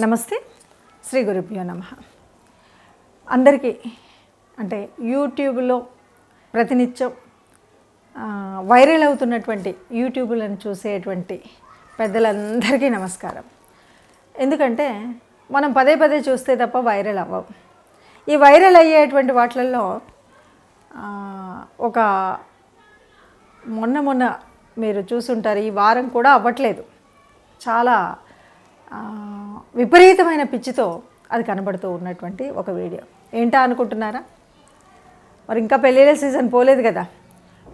నమస్తే. శ్రీ గురుభ్యో నమ. అందరికీ అంటే యూట్యూబ్లో ప్రతినిత్యం వైరల్ అవుతున్నటువంటి యూట్యూబ్లను చూసేటువంటి పెద్దలందరికీ నమస్కారం. ఎందుకంటే మనం పదే పదే చూస్తే తప్ప వైరల్ అవ్వం ఈ వైరల్ అయ్యేటువంటి వాటిల్లో ఒక మొన్న మొన్న మీరు చూసుంటారు ఈ వారం కూడా అవ్వట్లేదు. చాలా విపరీతమైన పిచ్చితో అది కనబడుతూ ఉన్నటువంటి ఒక వీడియో. ఏంటా అనుకుంటున్నారా? మరి ఇంకా పెళ్ళిళ్ళ సీజన్ పోలేదు కదా.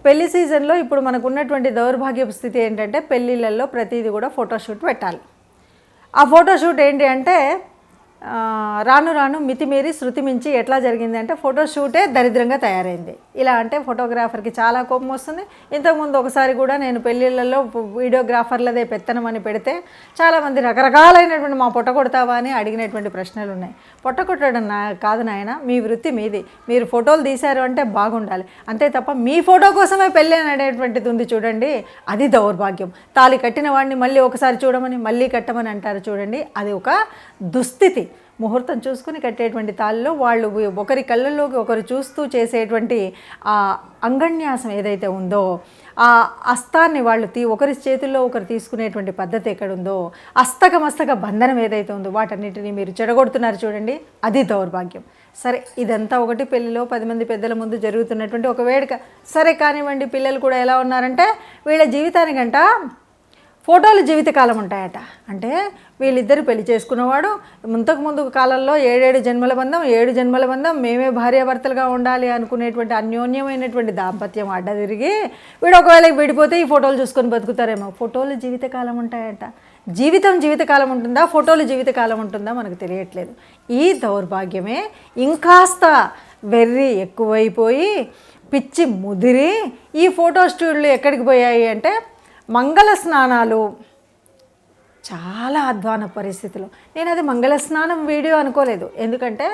పెళ్ళి సీజన్లో ఇప్పుడు మనకు ఉన్నటువంటి దౌర్భాగ్యపు స్థితి ఏంటంటే పెళ్ళిళ్ళల్లో ప్రతిదీ కూడా ఫోటోషూట్ పెట్టాలి. ఆ ఫోటోషూట్ ఏంటి అంటే రాను రాను మితిమీరి శృతి మించి ఎట్లా జరిగింది అంటే ఫోటోషూటే దరిద్రంగా తయారైంది. ఇలా అంటే ఫోటోగ్రాఫర్కి చాలా కోపం వస్తుంది. ఇంతకుముందు ఒకసారి కూడా నేను పెళ్ళిళ్ళలో వీడియోగ్రాఫర్లదే పెత్తనమని పెడితే చాలామంది రకరకాలైనటువంటి మా పొట్ట కొడతావా అని అడిగినటువంటి ప్రశ్నలు ఉన్నాయి. పొట్ట కొట్టడం నా కాదు నాయన మీ వృత్తి మీది. మీరు ఫోటోలు తీశారు అంటే బాగుండాలి. అంతే తప్ప మీ ఫోటో కోసమే పెళ్ళి అని అనేటువంటిది ఉంది చూడండి. అది దౌర్భాగ్యం. తాళి కట్టిన వాడిని మళ్ళీ ఒకసారి చూడమని మళ్ళీ కట్టమని అంటారు చూడండి. అది ఒక దుస్థితి. ముహూర్తం చూసుకుని కట్టేటువంటి తాళ్ళలో వాళ్ళు ఒకరి కళ్ళల్లోకి ఒకరు చూస్తూ చేసేటువంటి ఆ అంగన్యాసం ఏదైతే ఉందో ఆ అస్తాన్ని వాళ్ళు తీ ఒకరి చేతుల్లో ఒకరు తీసుకునేటువంటి పద్ధతి ఎక్కడుందో అస్తక మస్తక బంధనం ఏదైతే ఉందో వాటన్నిటిని మీరు చెడగొడుతున్నారు చూడండి. అది దౌర్భాగ్యం. సరే ఇదంతా ఒకటి పెళ్ళిలో పది మంది పెద్దల ముందు జరుగుతున్నటువంటి ఒక వేడుక. సరే కానివ్వండి పిల్లలు కూడా ఎలా ఉన్నారంటే వీళ్ళ జీవితానికంట ఫోటోలు జీవితకాలం ఉంటాయట. అంటే వీళ్ళిద్దరు పెళ్ళి చేసుకున్నవాడు ముంతకు ముందు కాలంలో ఏడేడు జన్మల బంధం ఏడు జన్మల బంధం మేమే భార్యాభర్తలుగా ఉండాలి అనుకునేటువంటి అన్యోన్యమైనటువంటి దాంపత్యం అడ్డ తిరిగి వీడు ఒకవేళ విడిపోతే ఈ ఫోటోలు చూసుకొని బతుకుతారేమో. ఫోటోలు జీవితకాలం ఉంటాయట. జీవితం జీవితకాలం ఉంటుందా? ఫోటోలు జీవితకాలం ఉంటుందా? మనకు తెలియట్లేదు. ఈ దౌర్భాగ్యమే ఇంకాస్త వెర్రి ఎక్కువైపోయి పిచ్చి ముదిరి ఈ ఫోటో స్టూడియోలు ఎక్కడికి పోయాయి అంటే మంగళ స్నానాలు చాలా అధ్వాన పరిస్థితులు. నేను అది మంగళ స్నానం వీడియో అనుకోలేదు. ఎందుకంటే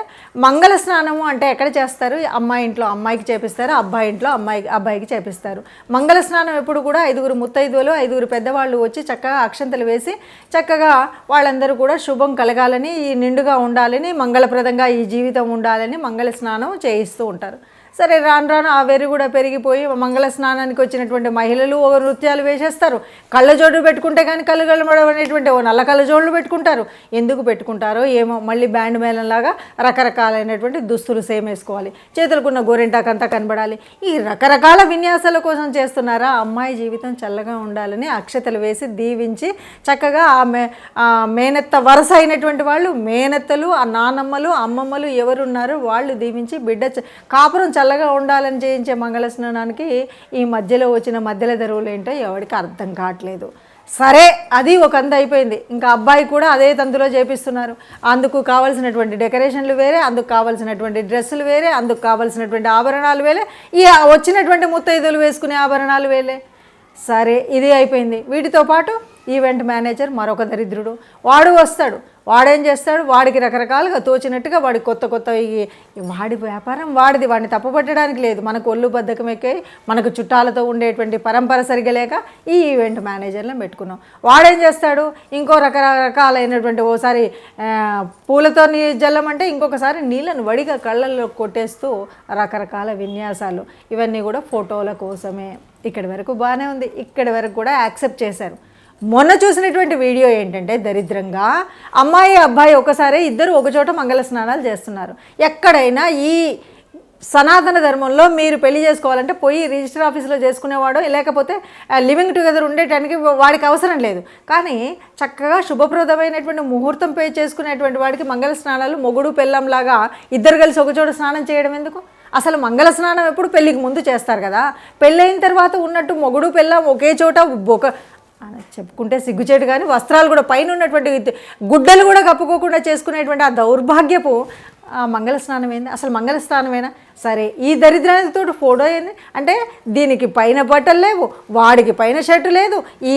మంగళ స్నానము అంటే ఎక్కడ చేస్తారు? అమ్మాయి ఇంట్లో అమ్మాయికి చేపిస్తారు అబ్బాయి ఇంట్లో అమ్మాయికి అబ్బాయికి చేపిస్తారు. మంగళ స్నానం ఎప్పుడు కూడా ఐదుగురు ముత్తైదువులు ఐదుగురు పెద్దవాళ్ళు వచ్చి చక్కగా అక్షంతలు వేసి చక్కగా వాళ్ళందరూ కూడా శుభం కలగాలని ఈ నిండుగా ఉండాలని మంగళప్రదంగా ఈ జీవితం ఉండాలని మంగళ స్నానం చేయిస్తూ ఉంటారు. సరే రాను రాను ఆ వెర్రి కూడా పెరిగిపోయి మంగళ స్నానానికి వచ్చినటువంటి మహిళలు ఓ నృత్యాలు వేసేస్తారు. కళ్ళజోడు పెట్టుకుంటే కానీ కళ్ళు కళ్ళమడం అనేటువంటి ఓ నల్ల కళ్ళజోళ్ళు పెట్టుకుంటారు. ఎందుకు పెట్టుకుంటారో ఏమో మళ్ళీ బ్యాండ్ మేళంలాగా రకరకాలైనటువంటి దుస్తులు సేమ్ వేసుకోవాలి. చేతులకున్న గోరింటాకంతా కనబడాలి. ఈ రకరకాల విన్యాసాల కోసం చేస్తున్నారా? అమ్మాయి జీవితం చల్లగా ఉండాలని అక్షతలు వేసి దీవించి చక్కగా ఆ మే మేనత్త వరస అయినటువంటి వాళ్ళు మేనత్తలు ఆ నానమ్మలు అమ్మమ్మలు ఎవరున్నారో వాళ్ళు దీవించి బిడ్డ కాపురం చల్లగా ఉండాలని చేయించే మంగళ స్నానానికి ఈ మధ్యలో వచ్చిన మధ్యల ధరువులు ఏంటో ఎవరికి అర్థం కావట్లేదు. సరే అది ఒక అంత అయిపోయింది. ఇంకా అబ్బాయి కూడా అదే తంతులో చేపిస్తున్నారు. అందుకు కావాల్సినటువంటి డెకరేషన్లు వేరే అందుకు కావాల్సినటువంటి డ్రెస్సులు వేరే అందుకు కావాల్సినటువంటి ఆభరణాలు వేరే. ఈ వచ్చినటువంటి ముత్తైదులు వేసుకునే ఆభరణాలు వేరే సరే ఇది అయిపోయింది. వీటితో పాటు ఈవెంట్ మేనేజర్ మరొక దరిద్రుడు. వాడు వస్తాడు. వాడేం చేస్తాడు? వాడికి రకరకాలుగా తోచినట్టుగా వాడి కొత్త కొత్త వాడి వ్యాపారం వాడిది. వాడిని తప్పుపట్టడానికి లేదు. మనకు ఒళ్ళు బద్దకం ఎక్కాయి మనకు చుట్టాలతో ఉండేటువంటి పరంపర సరిగా లేక ఈ ఈవెంట్ మేనేజర్లను పెట్టుకున్నాం. వాడేం చేస్తాడు? ఇంకో రకరకాలైనటువంటి ఓసారి పూలతో నీ జల్లమంటే ఇంకొకసారి నీళ్ళను వడిగా కళ్ళల్లో కొట్టేస్తూ రకరకాల విన్యాసాలు. ఇవన్నీ కూడా ఫోటోల కోసమే. ఇక్కడి వరకు బాగానే ఉంది. ఇక్కడి వరకు కూడా యాక్సెప్ట్ చేశారు. మొన్న చూసినటువంటి వీడియో ఏంటంటే దరిద్రంగా అమ్మాయి అబ్బాయి ఒకసారి ఇద్దరు ఒకచోట మంగళ స్నానాలు చేస్తున్నారు. ఎక్కడైనా ఈ సనాతన ధర్మంలో మీరు పెళ్ళి చేసుకోవాలంటే పోయి రిజిస్టర్ ఆఫీస్లో చేసుకునేవాడు లేకపోతే లివింగ్ టుగెదర్ ఉండేటానికి వాడికి అవసరం లేదు. కానీ చక్కగా శుభప్రదమైనటువంటి ముహూర్తం పే చేసుకునేటువంటి వాడికి మంగళ స్నానాలు మొగుడు పెళ్ళంలాగా ఇద్దరు కలిసి ఒకచోట స్నానం చేయడం ఎందుకు? అసలు మంగళ స్నానం ఎప్పుడు పెళ్ళికి ముందు చేస్తారు కదా? పెళ్ళైన తర్వాత ఉన్నట్టు మొగుడు పెళ్ళ ఒకే చోట ఒక అని చెప్పుకుంటే సిగ్గుచేటు కానీ వస్త్రాలు కూడా పైన ఉన్నటువంటి గుడ్డలు కూడా కప్పుకోకుండా చేసుకునేటువంటి ఆ దౌర్భాగ్యపు మంగళ స్నానం ఏంది? అసలు మంగళ స్నానమేనా? సరే ఈ దరిద్రానితో ఫోటో ఏంది? అంటే దీనికి పైన బట్టలు లేవు వాడికి పైన షర్టు లేదు ఈ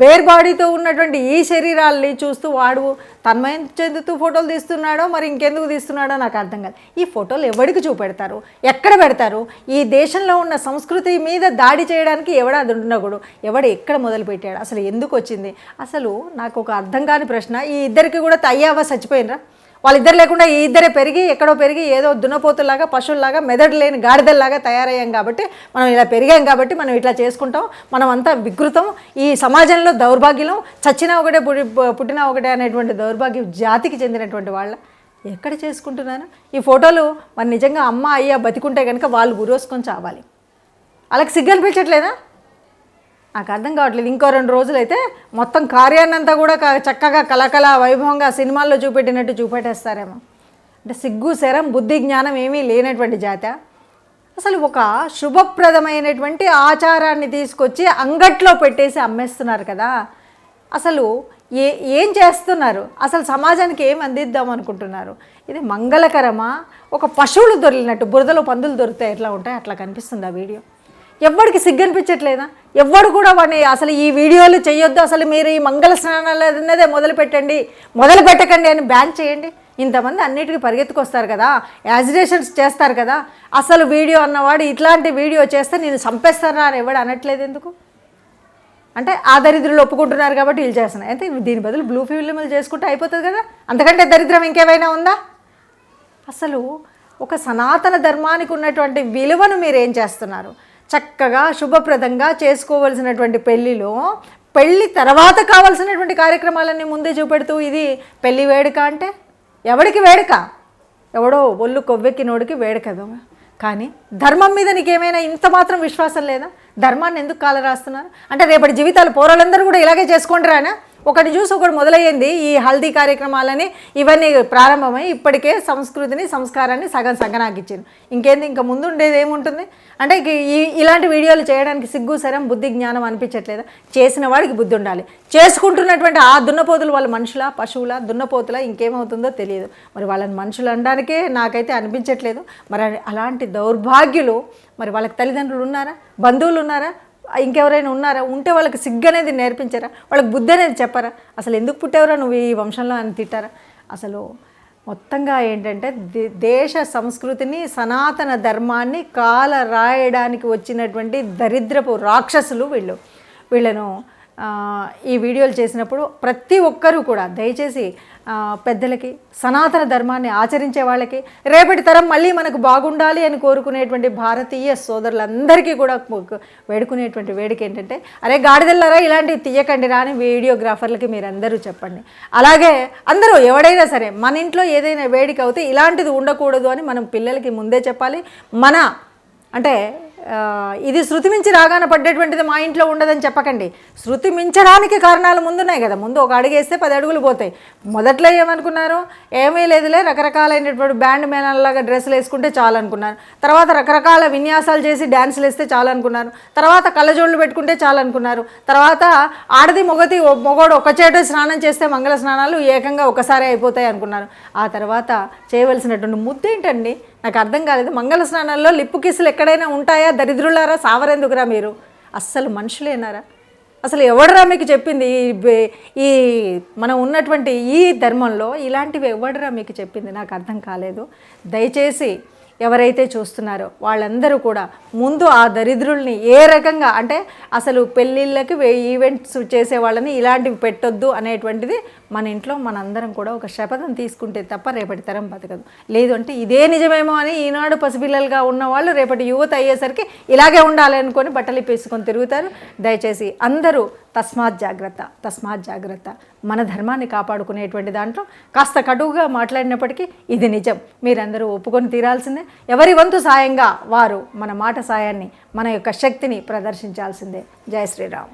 బేర్ బాడీతో ఉన్నటువంటి ఈ శరీరాల్ని చూస్తూ వాడు తన్మయం చెందుతూ ఫోటోలు తీస్తున్నాడో మరి ఇంకెందుకు తీస్తున్నాడో నాకు అర్థం కాదు. ఈ ఫోటోలు ఎవరికి చూపెడతారు? ఎక్కడ పెడతారు? ఈ దేశంలో ఉన్న సంస్కృతి మీద దాడి చేయడానికి ఎవడ అది ఉండకూడదు? ఎవడు ఎక్కడ మొదలుపెట్టాడు అసలు ఎందుకు వచ్చింది? అసలు నాకు ఒక అర్థం కాని ప్రశ్న. ఈ ఇద్దరికి కూడా తయ్యావా చచ్చిపోయినరా? వాళ్ళిద్దరు లేకుండా ఈ ఇద్దరే పెరిగి ఎక్కడో పెరిగి ఏదో దున్నపోతులాగా పశువులాగా మెదడు లేని గాడిదల్లాగా తయారయ్యాం కాబట్టి మనం ఇలా పెరిగాం కాబట్టి మనం ఇట్లా చేసుకుంటాం. మనం అంతా వికృతం. ఈ సమాజంలో దౌర్భాగ్యం చచ్చినా ఒకటే పుట్టి పుట్టినా ఒకటే అనేటువంటి దౌర్భాగ్యం జాతికి చెందినటువంటి వాళ్ళ ఎక్కడ చేసుకుంటున్నాను ఈ ఫోటోలు మరి నిజంగా అమ్మ అయ్యా బతికుంటే కనుక వాళ్ళు గురోసుకొని చావాలి. వాళ్ళకి సిగ్గు అనిపించట్లేదా నాకు అర్థం కావట్లేదు. ఇంకో రెండు రోజులైతే మొత్తం కార్యాన్నంతా కూడా చక్కగా కలకల వైభవంగా సినిమాల్లో చూపెట్టినట్టు చూపెట్టేస్తారేమో. అంటే సిగ్గు శరం బుద్ధి జ్ఞానం ఏమీ లేనటువంటి జాత. అసలు ఒక శుభప్రదమైనటువంటి ఆచారాన్ని తీసుకొచ్చి అంగట్లో పెట్టేసి అమ్మేస్తున్నారు కదా. అసలు ఏ ఏం చేస్తున్నారు? అసలు సమాజానికి ఏం అందిద్దాం అనుకుంటున్నారు? ఇది మంగళకరమా? ఒక పశువులు దొరికినట్టు బురదలో పందులు దొరికితే ఎట్లా ఉంటాయి? అట్లా కనిపిస్తుంది ఆ వీడియో. ఎవ్వడికి సిగ్గనిపించట్లేదా? ఎవ్వడు కూడా వాడిని అసలు ఈ వీడియోలు చేయొద్దు అసలు మీరు ఈ మంగళ స్నానాలు అన్నదే మొదలు పెట్టండి మొదలు పెట్టకండి అని బ్యాన్ చేయండి. ఇంతమంది అన్నిటికీ పరిగెత్తుకొస్తారు కదా యాజిటేషన్స్ చేస్తారు కదా అసలు వీడియో అన్నవాడు ఇట్లాంటి వీడియో చేస్తే నేను చంపేస్తారా అని ఎవడు అనట్లేదు ఎందుకు? అంటే ఆ దరిద్రులు ఒప్పుకుంటున్నారు కాబట్టి వీళ్ళు చేస్తున్నారు. అయితే దీని బదులు బ్లూ ఫిల్మ్లు చేసుకుంటే అయిపోతుంది కదా అంతకంటే దరిద్రం ఇంకేమైనా ఉందా? అసలు ఒక సనాతన ధర్మానికి ఉన్నటువంటి విలువను మీరు ఏం చేస్తున్నారు? చక్కగా శుభప్రదంగా చేసుకోవలసినటువంటి పెళ్ళిలో పెళ్ళి తర్వాత కావాల్సినటువంటి కార్యక్రమాలన్నీ ముందే చూపెడుతూ ఇది పెళ్ళి వేడుక అంటే? ఎవడికి వేడుక? ఎవడో ఒళ్ళు కొవ్వెక్కినోడికి వేడుక కానీ ధర్మం మీద నీకేమైనా ఇంత మాత్రం విశ్వాసం లేదా? ధర్మాన్ని ఎందుకు కాలరాస్తున్నారు? అంటే రేపటి జీవితాలు పోరాలందరూ కూడా ఇలాగే చేసుకోండి రానా ఒకటి చూసి ఒకటి మొదలయ్యింది ఈ హల్దీ కార్యక్రమాలని ఇవన్నీ ప్రారంభమై ఇప్పటికే సంస్కృతిని సంస్కారాన్ని సగం సగనాకిచ్చింది. ఇంకేంది ఇంకా ముందు ఉండేది ఏముంటుంది? అంటే ఈ ఇలాంటి వీడియోలు చేయడానికి సిగ్గు సరం బుద్ధి జ్ఞానం అనిపించట్లేదా? చేసిన వాడికి బుద్ధి ఉండాలి. చేసుకుంటున్నటువంటి ఆ దున్నపోతులు వాళ్ళ మనుషుల పశువుల దున్నపోతుల ఇంకేమవుతుందో తెలియదు. మరి వాళ్ళని మనుషులు అనడానికే నాకైతే అనిపించట్లేదు. మరి అలాంటి దౌర్భాగ్యులు మరి వాళ్ళకి తల్లిదండ్రులు ఉన్నారా? బంధువులు ఉన్నారా? ఇంకెవరైనా ఉన్నారా? ఉంటే వాళ్ళకి సిగ్గు అనేది నేర్పించారా? వాళ్ళకి బుద్ధి అనేది చెప్పారా? అసలు ఎందుకు పుట్టేవరా నువ్వు ఈ వంశంలో అని తిట్టారా? అసలు మొత్తంగా ఏంటంటే దేశ సంస్కృతిని సనాతన ధర్మాన్ని కాల రాయడానికి వచ్చినటువంటి దరిద్రపు రాక్షసులు వీళ్ళు. వీళ్ళను ఈ వీడియోలు చేసినప్పుడు ప్రతి ఒక్కరూ కూడా దయచేసి పెద్దలకి సనాతన ధర్మాన్ని ఆచరించే వాళ్ళకి రేపటి తరం మళ్ళీ మనకు బాగుండాలి అని కోరుకునేటువంటి భారతీయ సోదరులందరికీ కూడా వేడుకునేటువంటి వేడుక ఏంటంటే అరే గాడిదల్లారా ఇలాంటివి తీయకండి రాని వీడియోగ్రాఫర్లకి మీరు అందరూ చెప్పండి. అలాగే అందరూ ఎవడైనా సరే మన ఇంట్లో ఏదైనా వేడిక అవుతే ఇలాంటిది ఉండకూడదు అని మనం పిల్లలకి ముందే చెప్పాలి. మన అంటే ఇది శృతి మించి రాగాన పడ్డటువంటిది మా ఇంట్లో ఉండదని చెప్పకండి. శృతి మించడానికి కారణాలు ముందున్నాయి కదా. ముందు ఒక అడుగేస్తే పది అడుగులు పోతాయి. మొదట్లో ఏమనుకున్నారు? ఏమీ లేదులే రకరకాలైనటువంటి బ్యాండ్ మేనల్లాగా డ్రెస్సులు వేసుకుంటే చాలు అనుకున్నారు తర్వాత రకరకాల విన్యాసాలు చేసి డ్యాన్సులు వేస్తే చాలు అనుకున్నారు తర్వాత కళ్ళజోళ్ళు పెట్టుకుంటే చాలు అనుకున్నారు తర్వాత ఆడది మొగతి మొగోడు ఒక చేట స్నానం చేస్తే మంగళ స్నానాలు ఏకంగా ఒకసారి అయిపోతాయి అనుకున్నారు. ఆ తర్వాత చేయవలసినటువంటి ముద్ద ఏంటండి నాకు అర్థం కాలేదు. మంగళ స్నానాల్లో లిప్పు కిసులు ఎక్కడైనా ఉంటాయా? దరిద్రులారా? సావరెందుకురా మీరు? అస్సలు మనుషులేనారా అసలు ఎవడరా మీకు చెప్పింది? ఈ ఈ మనం ఉన్నటువంటి ఈ ధర్మంలో ఇలాంటివి ఎవడరా మీకు చెప్పింది? నాకు అర్థం కాలేదు. దయచేసి ఎవరైతే చూస్తున్నారో వాళ్ళందరూ కూడా ముందు ఆ దరిద్రుల్ని ఏ రకంగా అంటే అసలు పెళ్ళిళ్ళకి వే- ఈవెంట్స్ చేసే వాళ్ళని ఇలాంటివి పెట్టొద్దు అనేటువంటిది మన ఇంట్లో మనందరం కూడా ఒక శపథం తీసుకుంటే తప్ప రేపటి తరం బతకదు. లేదు అంటే ఇదే నిజమేమో అని ఈనాడు పసిపిల్లలుగా ఉన్న వాళ్ళు రేపటి యువత అయ్యేసరికి ఇలాగే ఉండాలి అనుకొని బట్టలు పేసుకొని తిరుగుతారు. దయచేసి అందరూ తస్మాత్ జాగ్రత్త తస్మాత్ జాగ్రత్త. మన ధర్మాన్ని కాపాడుకునేటువంటి దాంట్లో కాస్త కటువుగా మాట్లాడినప్పటికీ ఇది నిజం. మీరందరూ ఒప్పుకొని తీరాల్సిందే. ఎవరి వంతు సాయంగా వారు మన మాట సాయాన్ని మన యొక్క శక్తిని ప్రదర్శించాల్సిందే. జై శ్రీరామ్.